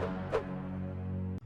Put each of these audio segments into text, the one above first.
Bye.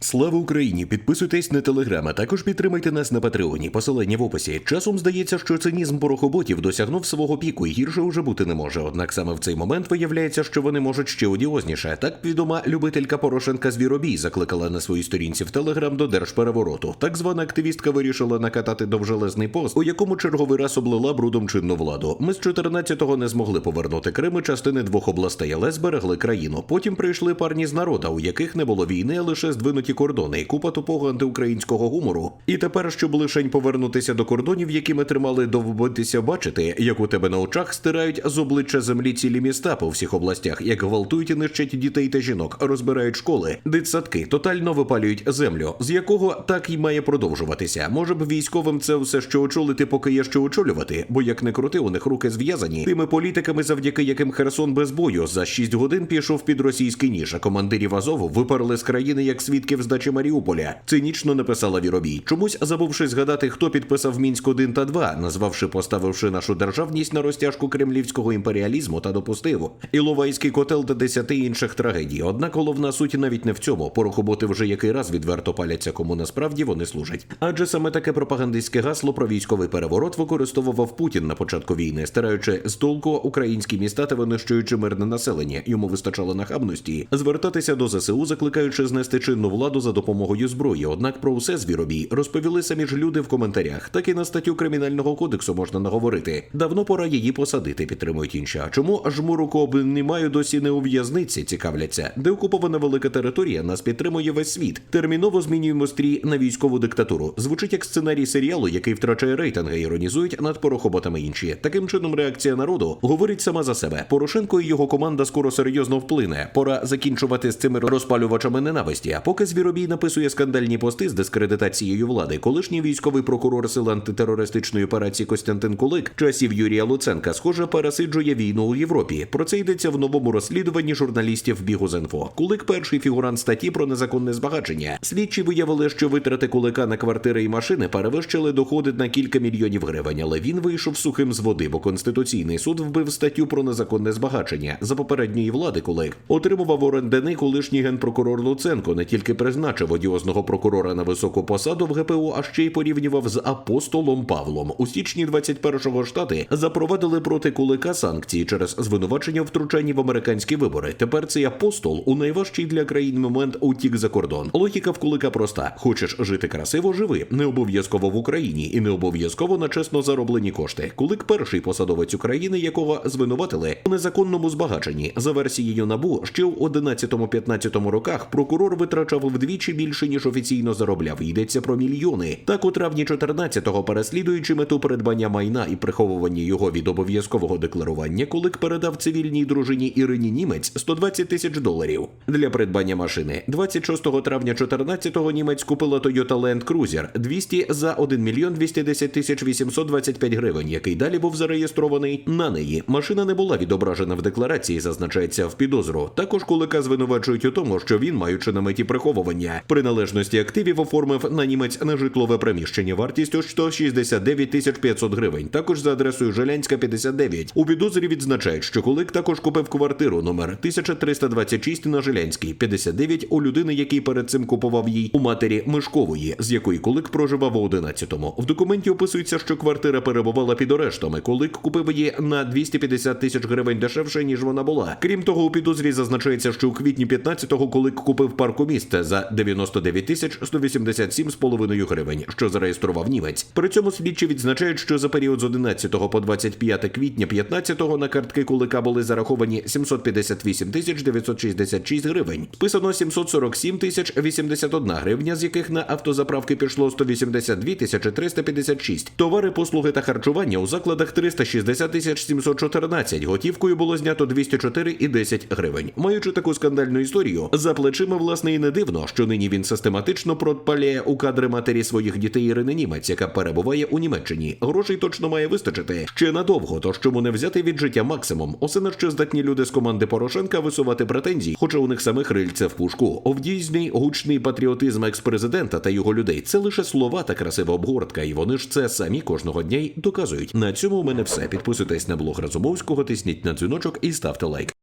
Слава Україні! Підписуйтесь на телеграм, а також підтримайте нас на Патреоні. Посилання в описі. Часом здається, що цинізм порохоботів досягнув свого піку і гірше уже бути не може. Однак саме в цей момент виявляється, що вони можуть ще одіозніше. Так відома любителька Порошенка Звіробій закликала на своїй сторінці в телеграм до держперевороту. Так звана активістка вирішила накатати довжелезний пост, у якому черговий раз облила брудом чинну владу. Ми з 14-го не змогли повернути Крим і частини двох областей, але зберегли країну. Потім прийшли парні з народа, у яких не було війни, а лише здвинуті кордони і купа тупого антиукраїнського гумору. І тепер, щоб лишень повернутися до кордонів, які ми тримали довбитися бачити, як у тебе на очах стирають з обличчя землі цілі міста по всіх областях, як гвалтують і нищать дітей та жінок, розбирають школи, дитсадки, тотально випалюють землю, з якого так і має продовжуватися. Може б військовим це все що очолити, поки є що очолювати, бо як не крути, у них руки зв'язані тими політиками, завдяки яким Херсон без бою за 6 годин пішов під російський ніж, а командирів Азову виперли з країни як свідків здачі Маріуполя. Цинічно написала Віробій. Чомусь забувши згадати, хто підписав Мінськ 1 та 2, назвавши, поставивши нашу державність на розтяжку кремлівського імперіалізму та допустив Іловайський котел та десяти інших трагедій. Однак головна суть навіть не в цьому. Порохоботи вже який раз відверто паляться, кому насправді вони служать. Адже саме таке пропагандистське гасло про військовий переворот використовував Путін на початку війни, стираючи з толку українські міста та винищуючи мирне населення. Йому вистачало нахабності звертатися до ЗСУ, закликаючи знести чинну владу за допомогою зброї. Однак про усе звіробій розповіли самі ж люди в коментарях. Так і на статтю кримінального кодексу можна наговорити. Давно пора її посадити, підтримують інші. А чому жмуруку обнімаю досі не у в'язниці? Цікавляться, де окупована велика територія нас підтримує весь світ. Терміново змінюємо стрій на військову диктатуру. Звучить як сценарій серіалу, який втрачає рейтинги, іронізують над порохоботами інші. Таким чином, реакція народу говорить сама за себе. Порошенко і його команда скоро серйозно вплине. Пора закінчувати з цими розпалювачами ненависті. А поки Звіробій написує скандальні пости з дискредитацією влади, колишній військовий прокурор сил антитерористичної операції Костянтин Кулик часів Юрія Луценка, схоже, пересиджує війну у Європі. Про це йдеться в новому розслідуванні журналістів Бігузенфо. Кулик перший фігурант статті про незаконне збагачення. Слідчі виявили, що витрати кулика на квартири і машини перевищили доходи на кілька мільйонів гривень, але він вийшов сухим з води, бо конституційний суд вбив статтю про незаконне збагачення. За попередньої влади Кулик отримував орендани колишній генпрокурор Луценко не тільки призначив одіозного прокурора на високу посаду в ГПУ, а ще й порівнював з апостолом Павлом. У січні 21-го штати запровадили проти Кулика санкції через звинувачення втручання в американські вибори. Тепер цей апостол у найважчий для країн момент утік за кордон. Логіка в Кулика проста: хочеш жити красиво, живи не обов'язково в Україні і не обов'язково на чесно зароблені кошти. Кулик перший посадовець України, якого звинуватили у незаконному збагаченні. За версією набу ще у 11-15 роках прокурор витрачав вдвічі більше ніж офіційно заробляв. Йдеться про мільйони. Так у травні 14-го, переслідуючи мету придбання майна і приховування його від обов'язкового декларування, Кулик передав цивільній дружині Ірині Німець 120 тисяч доларів для придбання машини. 26 травня 14-го Німець купила Toyota Land Cruiser 200 за 1 мільйон 210 тисяч 825 гривень, який далі був зареєстрований на неї. Машина не була відображена в декларації, зазначається в підозру. Також Кулика звинувачують у тому, що він, маючи на меті приховування приналежності активів, оформив на німець на житлове приміщення вартістю 169 тисяч 500 гривень. Також за адресою Желянська 59. У підозрі відзначають, що Кулик також купив квартиру номер 1326 на Желянській, 59 у людини, який перед цим купував їй у матері Мишкової, з якої Кулик проживав у 11-му. В документі описується, що квартира перебувала під арештом. і Кулик купив її на 250 тисяч гривень дешевше, ніж вона була. Крім того, у підозрі зазначається, що у квітні 15-го Кулик купив парку місце за 99 тисяч 187,5 гривень, що зареєстрував німець. При цьому слідчі відзначають, що за період з 11 по 25 квітня 15-го на картки Кулика були зараховані 758 тисяч 966 гривень. Списано 747 тисяч 81 гривня, з яких на автозаправки пішло 182 тисячі 356. Товари, послуги та харчування у закладах 360 тисяч 714. Готівкою було знято 204 і 10 гривень. Маючи таку скандальну історію, за плечима власне і не дивно, що нині він систематично пропаляє у кадри матері своїх дітей Ірини Німець, яка перебуває у Німеччині. Грошей точно має вистачити ще надовго, тож чому не взяти від життя максимум. Усе на що здатні люди з команди Порошенка висувати претензії, хоча у них самих рильце в пушку. Овдійний гучний патріотизм експрезидента та його людей це лише слова та красива обгортка, і вони ж це самі кожного дня й доказують. На цьому у мене все. Підписуйтесь на блог Разумовського, тисніть на дзвіночок і ставте лайк.